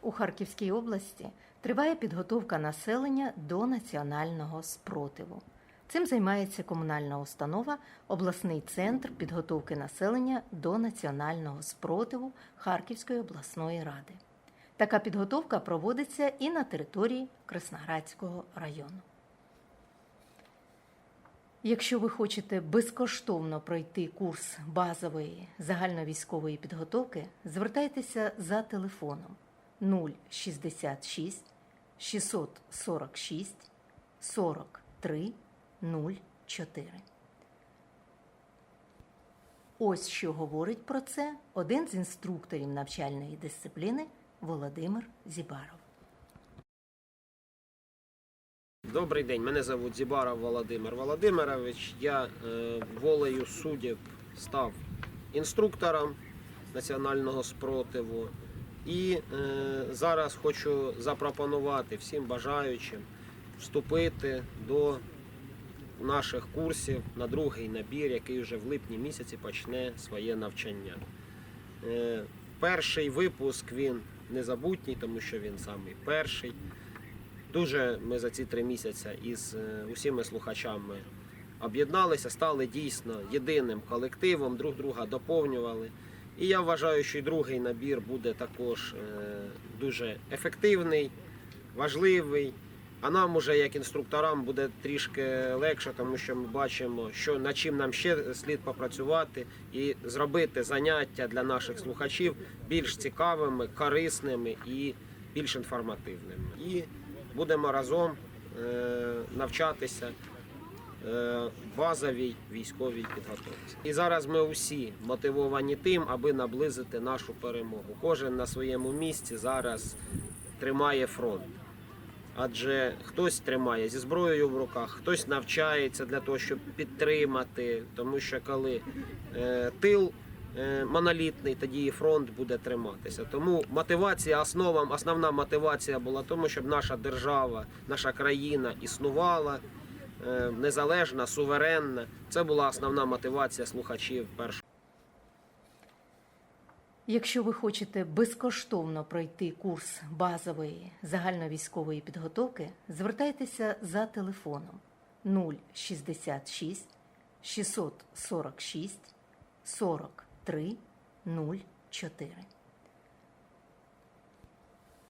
У Харківській області триває підготовка населення до національного спротиву. Цим займається комунальна установа обласний центр підготовки населення до національного спротиву Харківської обласної ради. Така підготовка проводиться і на території Красноградського району. Якщо ви хочете безкоштовно пройти курс базової загальновійськової підготовки, звертайтеся за телефоном 066 646 43 04. Ось що говорить про це один з інструкторів навчальної дисципліни Володимир Зібаров. Добрий день, мене звуть Зібаров Володимир Володимирович. Я е, волею суддів став інструктором національного спротиву. І е, зараз хочу запропонувати всім бажаючим вступити до наших курсів на другий набір, який вже в липні місяці почне своє навчання. Е, перший випуск він незабутній, тому що він самий перший. Дуже ми за ці три місяці із е, усіма слухачами об'єдналися, стали дійсно єдиним колективом, друг друга доповнювали. І я вважаю, що і другий набір буде також е, дуже ефективний, важливий. А нам, уже як інструкторам, буде трішки легше, тому що ми бачимо, що над чим нам ще слід попрацювати і зробити заняття для наших слухачів більш цікавими, корисними і більш інформативними. І будемо разом е, навчатися базовій військовій підготовці. І зараз ми усі мотивовані тим, аби наблизити нашу перемогу. Кожен на своєму місці зараз тримає фронт. Адже хтось тримає зі зброєю в руках, хтось навчається для того, щоб підтримати. Тому що коли е, тил е, монолітний, тоді і фронт буде триматися. Тому мотивація, основа, основна мотивація була тому, щоб наша держава, наша країна існувала е, незалежна, суверенна. Це була основна мотивація слухачів першого. Якщо ви хочете безкоштовно пройти курс базової загальновійськової підготовки, звертайтеся за телефоном 066 646 43 04.